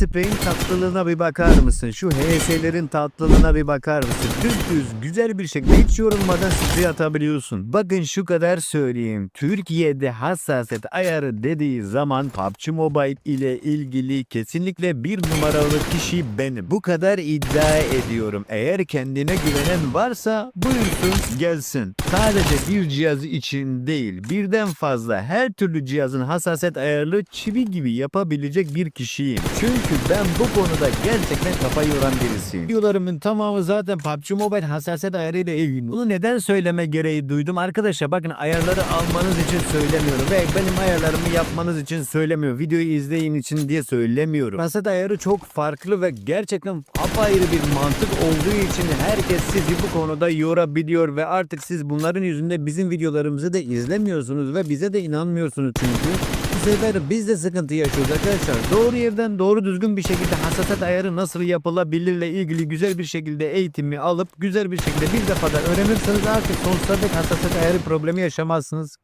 Spray'in tatlılığına bir bakar mısın? Şu HS'lerin tatlılığına bir bakar mısın? Düz düz güzel bir şekilde hiç yorulmadan sprey atabiliyorsun. Bakın şu kadar söyleyeyim. Türkiye'de hassasiyet ayarı dediği zaman PUBG Mobile ile ilgili kesinlikle bir numaralı kişi benim. Bu kadar iddia ediyorum. Eğer kendine güvenen varsa buyursun gelsin. Sadece bir cihazı için değil birden fazla her türlü cihazın hassasiyet ayarlı çivi gibi yapabilecek bir kişiyim. Çünkü ben bu konuda gerçekten kafa yoran birisiyim. Videolarımın tamamı zaten PUBG Mobile hassasiyet ayarıyla ilgili. Bunu neden söyleme gereği duydum? Arkadaşlar bakın ayarları almanız için söylemiyorum ve benim ayarlarımı yapmanız için söylemiyorum. Videoyu izleyin için diye söylemiyorum. Hassasiyet ayarı çok farklı ve gerçekten apayrı bir mantık olduğu için herkes sizi bu konuda yorabiliyor ve artık siz bunların yüzünde bizim videolarımızı da izlemiyorsunuz ve bize de inanmıyorsunuz çünkü. Bu sefer biz de sıkıntı yaşıyoruz arkadaşlar. Doğru yerden doğru düzgün bir şekilde hassasiyet ayarı nasıl yapılabilirle ilgili güzel bir şekilde eğitimi alıp güzel bir şekilde bir defada öğrenirseniz artık sonsuza dek hassasiyet ayarı problemi yaşamazsınız.